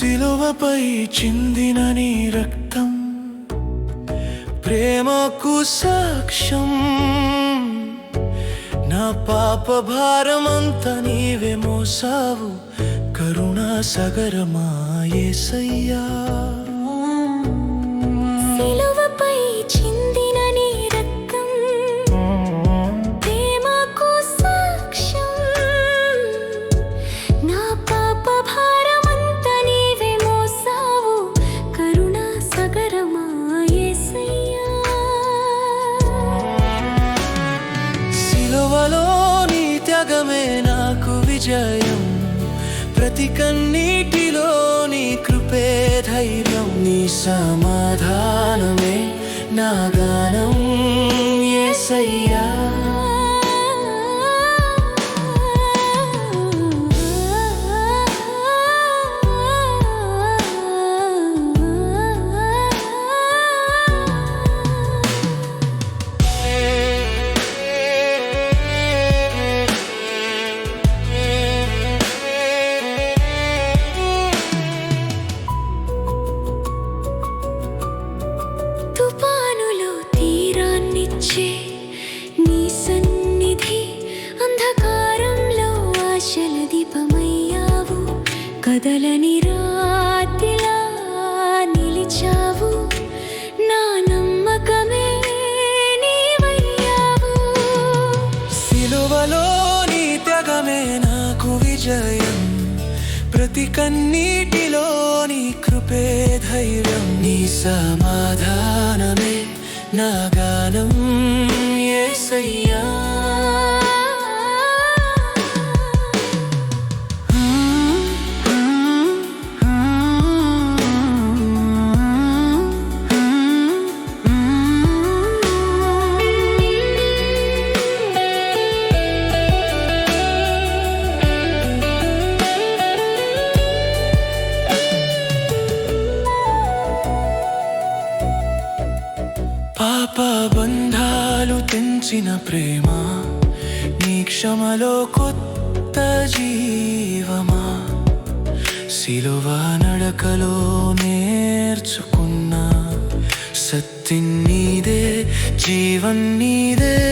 శిలువపై చిందిన నీ రక్తం ప్రేమకు సాక్ష్యం. నా పాప భారమంతా నీవే మోసావు కరుణా సగరమా యేసయ్యా విజయం. ప్రతి కన్నీటిలో నీ కృపే ధైర్యం నీ సమాధానమే నా గానం. ఏసయ్యా. కదలని రాతిలా నిలిచావు. నా నమ్మకమే నీవయ్యావు. సిలువలో నీ త్యాగమే నాకు విజయం. ప్రతి కన్నీటిలో నీ కృపే ధైర్యం. నీ సమాధానమే నా గానం ఏసయ్యా. బంధాలు తెంచిన ప్రేమ నీ క్షమలో కొత్త జీవమా? సిలువ నడకలో నేర్చుకున్నా సత్తి నీదే జీవన్ నీదే.